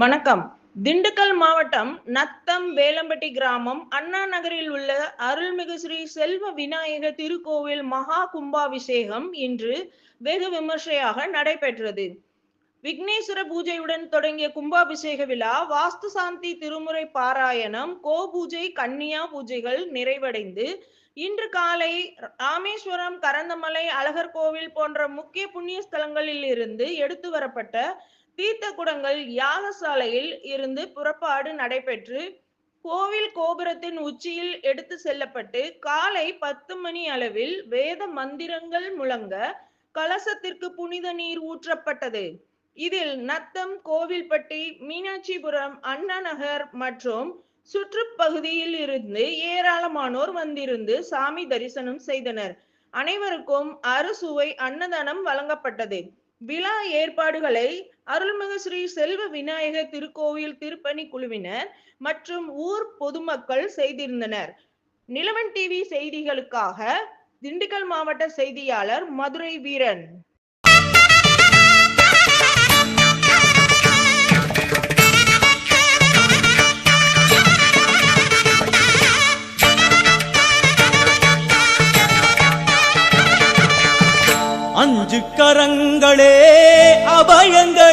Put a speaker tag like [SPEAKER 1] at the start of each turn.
[SPEAKER 1] வணக்கம். திண்டுக்கல் மாவட்டம் நத்தம் வேலம்பட்டி கிராமம் அண்ணா நகரில் உள்ள அருள்மிகு ஸ்ரீ செல்வ விநாயக திருக்கோவில் மகா கும்பாபிஷேகம் இன்று வெகு விமர்சையாக நடைபெற்றது. விக்னேஸ்வர பூஜையுடன் தொடங்கிய கும்பாபிஷேக விழா வாஸ்து சாந்தி திருமுறை பாராயணம் கோ பூஜை கன்னியா பூஜைகள் நிறைவடைந்து இன்று காலை ராமேஸ்வரம் கரந்தமலை அழகர் கோவில் போன்ற முக்கிய புண்ணிய ஸ்தலங்களில் இருந்து எடுத்து வரப்பட்ட தீர்த்த குடங்கள் யாகசாலையில் இருந்து புறப்பாடு நடைபெற்று கோவில் கோபுரத்தின் உச்சியில் எடுத்து செல்லப்பட்டு காலை பத்து மணி அளவில் வேத மந்திரங்கள் முழங்க கலசத்திற்கு புனித நீர் ஊற்றப்பட்டது. இதில் நத்தம் கோவில்பட்டி மீனாட்சிபுரம் அண்ணா நகர் மற்றும் சுற்றுப்பகுதியில் இருந்து ஏராளமானோர் வந்திருந்து சாமி தரிசனம் செய்தனர். அனைவருக்கும் அறுசுவை அன்னதானம் வழங்கப்பட்டது. விழா ஏற்பாடுகளை அருள்மிகு ஸ்ரீ செல்வ விநாயகர் திருக்கோவில் திருப்பணி குழுவினர் மற்றும் ஊர் பொதுமக்கள் செய்திருந்தனர். நிலவன் டிவி செய்திகளுக்காக திண்டுக்கல் மாவட்ட செய்தியாளர் மதுரை வீரன்.
[SPEAKER 2] அஞ்சு கரங்களே அபயங்கள்